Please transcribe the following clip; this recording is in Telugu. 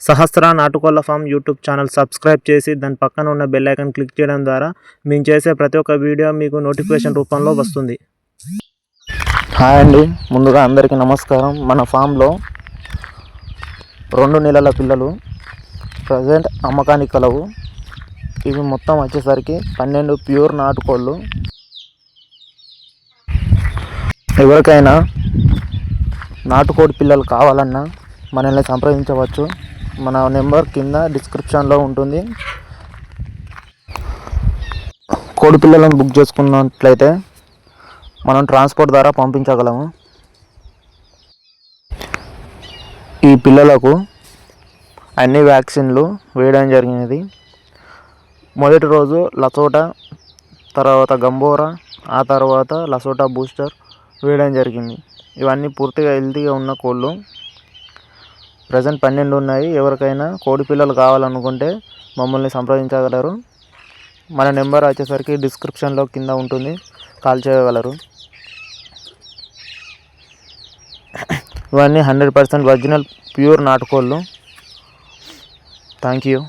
సహస్ర నాటుకోళ్ళ ఫామ్ యూట్యూబ్ ఛానల్ సబ్స్క్రైబ్ చేసి దాని పక్కన ఉన్న బెల్ ఐకన్ క్లిక్ చేయడం ద్వారా మేము చేసే ప్రతి ఒక్క వీడియో మీకు నోటిఫికేషన్ రూపంలో వస్తుంది. హాయ్ అండి. ముందుగా అందరికీ నమస్కారం. మన ఫామ్లో రెండు నెలల పిల్లలు ప్రజెంట్ అమ్మకానికి కలవు. ఇవి మొత్తం వచ్చేసరికి పన్నెండు ప్యూర్ నాటుకోళ్ళు. ఎవరికైనా నాటుకోడి పిల్లలు కావాలన్నా మనల్ని సంప్రదించవచ్చు. మన నెంబర్ కింద డిస్క్రిప్షన్లో ఉంటుంది. కోడి పిల్లలను బుక్ చేసుకున్నట్లయితే మనం ట్రాన్స్పోర్ట్ ద్వారా పంపించగలము. ఈ పిల్లలకు అన్ని వ్యాక్సిన్లు వేయడం జరిగినది. మొదటి రోజు లసోటా తర్వాత గంబోరా ఆ తర్వాత లసోటా బూస్టర్ వేయడం జరిగింది. ఇవన్నీ పూర్తిగా హెల్తీగా ఉన్న కోళ్ళు. ప్రజెంట్ పన్నెండు ఉన్నాయి. ఎవరికైనా కోడి పిల్లలు కావాలనుకుంటే మమ్మల్ని సంప్రదించగలరు. మన నెంబర్ వచ్చేసరికి డిస్క్రిప్షన్లో కింద ఉంటుంది. కాల్ చేయగలరు. ఇవన్నీ హండ్రెడ్ పర్సెంట్ ఒరిజినల్ ప్యూర్ నాటుకోళ్ళు. Thank you.